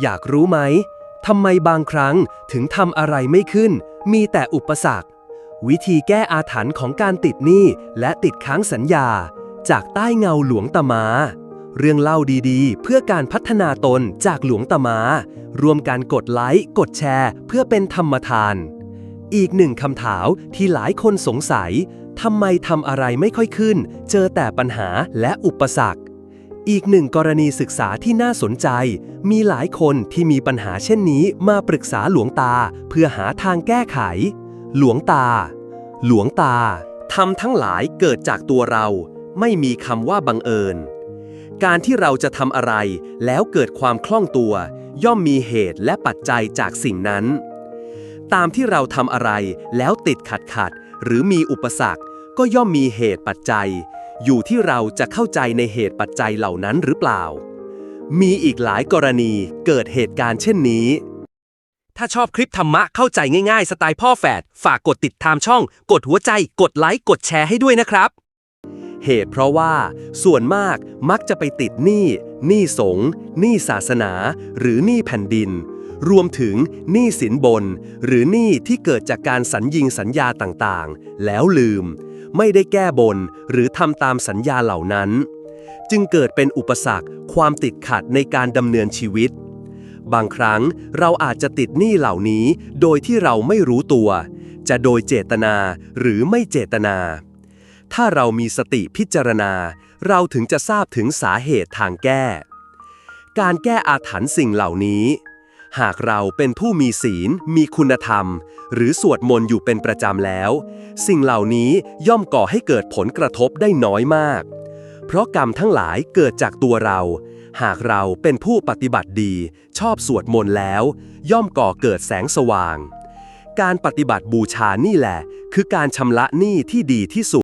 อยากรู้ไหมทำไมบางครั้งถึงทำอะไรไม่ขึ้น มีแต่อุปสรรค วิธีแก้อาถรรพ์ของการติดหนี้และติดค้างสัญญา จากใต้เงาหลวงตามา เรื่องเล่าดีๆ เพื่อการพัฒนาตนจากหลวงตามา รวมการกดไลค์ กดแชร์เพื่อเป็นธรรมทาน อีกหนึ่งคำถามที่หลายคนสงสัยทำไมทำอะไรไม่ค่อยขึ้น เจอแต่ปัญหาและอุปสรรค อีกหนึ่งกรณีศึกษาที่น่าสนใจ มีหลายคนที่มีปัญหาเช่นนี้มาปรึกษาหลวงตาเพื่อหาทางแก้ไข หลวงตา หลวงตาทำทั้งหลายเกิดจากตัวเรา ไม่มีคำว่าบังเอิญ การที่เราจะทำอะไร แล้วเกิดความคล่องตัว ย่อมมีเหตุและปัจจัยจากสิ่งนั้น ตามที่เราทำอะไรแล้วติดขัดขัด หรือมีอุปสรรค ก็ย่อมมีเหตุปัจจัย อยู่ที่เราจะเข้าใจในเหตุปัจจัยเหล่านั้นหรือเปล่า มีอีกหลายกรณีเกิดเหตุการณ์เช่นนี้ ถ้าชอบคลิปธรรมะเข้าใจง่ายๆ สไตล์พ่อแฝด ฝากกดติดตามช่อง กดหัวใจ กดไลค์ กดแชร์ให้ด้วยนะครับ เหตุเพราะว่า ส่วนมากมักจะไปติดหนี้หนี้สงฆ์หนี้ศาสนา หรือหนี้แผ่นดิน รวมถึงหนี้สินบน หรือหนี้ที่เกิดจากการสัญญิงสัญญาต่างๆ แล้วลืม ไม่ได้แก้บน หรือทำตามสัญญาเหล่านั้น จึงเกิดเป็นอุปสรรค ความติดขัดในการดำเนินชีวิต บางครั้งเราอาจจะติดหนี้เหล่านี้ โดยที่เราไม่รู้ตัว จะโดยเจตนาหรือไม่เจตนา ถ้าเรามีสติพิจารณา เราถึงจะทราบถึงสาเหตุทางแก้ การแก้อาถรรพ์สิ่งเหล่านี้ หากเราเป็นผู้มีศีล มีคุณธรรม หรือสวดมนต์อยู่เป็นประจำแล้ว สิ่งเหล่านี้ย่อมก่อให้เกิดผลกระทบได้น้อยมาก เพราะกรรมทั้งหลายเกิดจากตัวเรา หากเราเป็นผู้ปฏิบัติดี ชอบสวดมนต์แล้ว ย่อมก่อเกิดแสงสว่าง การปฏิบัติบูชานี่แหละ คือการชำระหนี้ที่ดีที่สุด